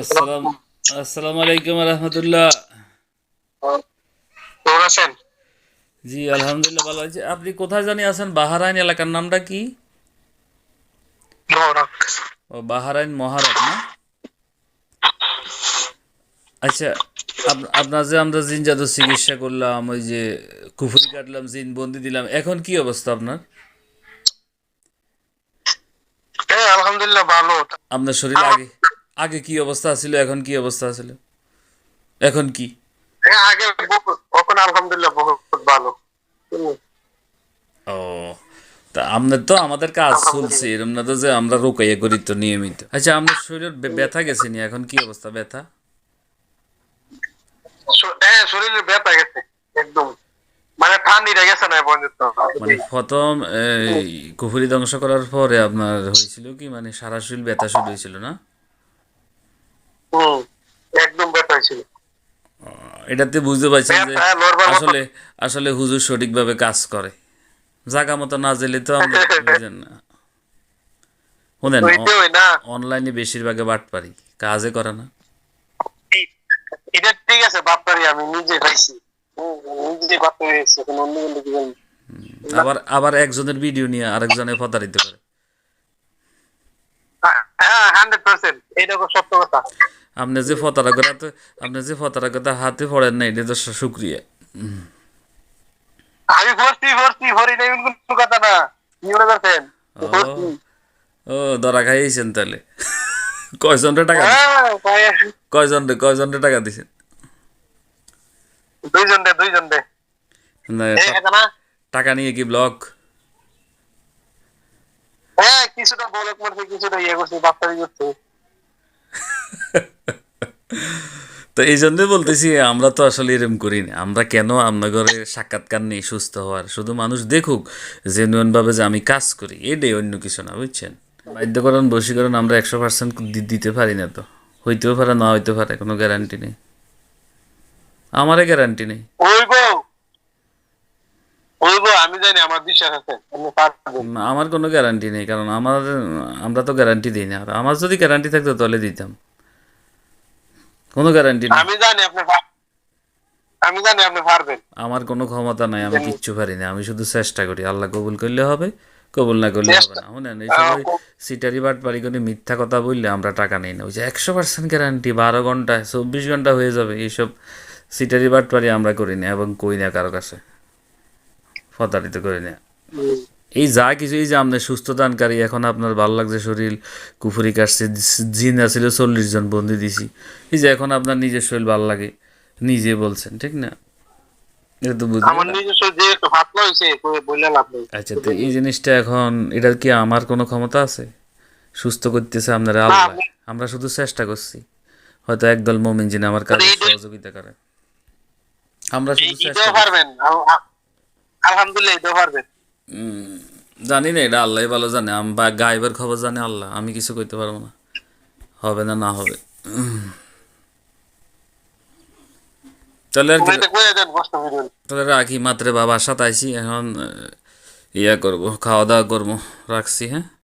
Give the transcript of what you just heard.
আসসালাম আসসালামু আলাইকুম রহমতুল্লাহ জি আলহামদুলিল্লাহ ভালো আছি। আপনি কোথায় জানি আছেন? বাহারাইন এলাকার নামটা কি? ও বাহারাইন না? আচ্ছা আপনার যে আমরা জিন জাদু চিকিৎসা করলাম ওই যে কুফুরি কাটলাম জিন বন্দি দিলাম এখন কি অবস্থা আপনার? আলহামদুলিল্লাহ ভালো। আপনার শরীর আগে আগে কি অবস্থা ছিল এখন কি অবস্থা ছিল? এখন কি? হ্যাঁ আগে এখন আলহামদুলিল্লাহ বহুত ভালো। ও তা আপনার তো আমাদের কাজ চলছে এরম না তো যে আমরা রোকাইয়া করি তো নিয়মিত। আচ্ছা আপনার শরীরের ব্যথা গেছে নি এখন কি অবস্থা ব্যথা? হ্যাঁ শরীরে ব্যথা গেছে একদম। মানে ঠান্ডিটা গেছে না পর্যন্ত। মানে প্রথম এই কুফুরি ধ্বংস করার পরে আপনার হয়েছিল কি মানে সারা শরীর ব্যথা শুরু হয়েছিল না হুম একদম ব্যথা হয়েছিল এটাতে বুঝতে পারছেন যে ব্যথা নড়বার মতো- আসলে আসলে হুজুর সঠিকভাবে কাজ করে। জাগা মতো না জেলে তো আমরা বুঝেন না। শুনেন অনলাইনে বেশিরভাগে বাট পারি কাজে করে না। এটা ঠিক আছে বাপটারি আমি নিজে পাইছি নিজে বাপটারি হয়েছে এখন অন্য কোনো কি আবার আবার একজনের ভিডিও নিয়ে আরেকজনের প্রতারিত করে। হ্যাঁ হান্ড্রেড পার্সেন্ট এইটা সত্য কথা। আপনি যে ফতারা কথা আপনি যে ফতারা কথা হাতে পড়েন না এটা তো শুক্রিয়া আমি ভর্তি ভর্তি ভরি নাই কোনো কথা না। কি মনে করছেন? ও ধরা খাইয়েছেন তাহলে। কয়জনরে টাকা দিছেন? হ্যাঁ, ভাই, কয়জনরে কয়জনরে টাকা দিছেন? দুইজন দে দুইজন না? টাকা নিয়ে কি ব্লক হ্যাঁ কিছুটা বলক মারছে কিছুটা ইয়ে করছে বাপ্তারি করছে। তো এই জন্যই বলতেছি আমরা তো আসলে এরম করি না। আমরা কেন আপনার ঘরে সাক্ষাৎকার নেই সুস্থ হওয়ার? শুধু মানুষ দেখুক জেনুয়ান ভাবে যে আমি কাজ করি এটাই অন্য কিছু না বুঝছেন? বাধ্যকরণ বশীকরণ আমরা একশো পার্সেন্ট দিতে পারি না তো। হইতেও পারে না হইতে পারে কোনো গ্যারান্টি নেই। আমারে গ্যারান্টি নেই। আমি জানি আমার বিশ্বাস আছে আমার কোনো গ্যারান্টি নেই কারণ আমার আমরা তো গ্যারান্টি দিই না। আর আমার যদি গ্যারান্টি থাকতো তাহলে দিতাম। কোনো গ্যারান্টি নেই। আমি জানি আপনি আমি জানি আপনি পারবেন। আমার কোনো ক্ষমতা নাই আমি কিচ্ছু পারি না আমি শুধু চেষ্টা করি আল্লাহ কবুল করলে হবে কবুল না করলে হবে না। শুনেন এই সময় সিটারি বাট পারি করে মিথ্যা কথা বললে আমরা টাকা নেই না। ওই যে একশো পার্সেন্ট গ্যারান্টি বারো ঘণ্টা চব্বিশ ঘণ্টা হয়ে যাবে এইসব সিটারি বাট পারি আমরা করি না এবং কই না কারও কাছে। প্রতারিত করি না। এই যা কিছু এই যে আপনার সুস্থ দানকারী এখন আপনার ভালো লাগছে শরীর কুফুরি কাটছে জিন আছিল চল্লিশ জন বন্দি দিছি। এই যে এখন আপনার নিজের শরীর ভালো লাগে নিজে বলছেন ঠিক না? এটা তো আচ্ছা তো এই জিনিসটা এখন এটার কি আমার কোনো ক্ষমতা আছে? সুস্থ করতেছে আপনারা আল্লাহ। আমরা শুধু চেষ্টা করছি। হয়তো একদল মোমিন আমার কাজে সহযোগিতা করে। আমরা শুধু চেষ্টা আলহামদুলিল্লাহ জানি না এটা আল্লাহ ভালো জানে। আমি বা গায়েবের খবর জানে আল্লাহ। আমি কিছু করতে পারব না। হবে না না হবে। তাহলে আর তাহলে রাখি মাত্রে বাবার সাথে আইসি এখন ইয়া করব খাওয়া দাওয়া করব। রাখছি হ্যাঁ?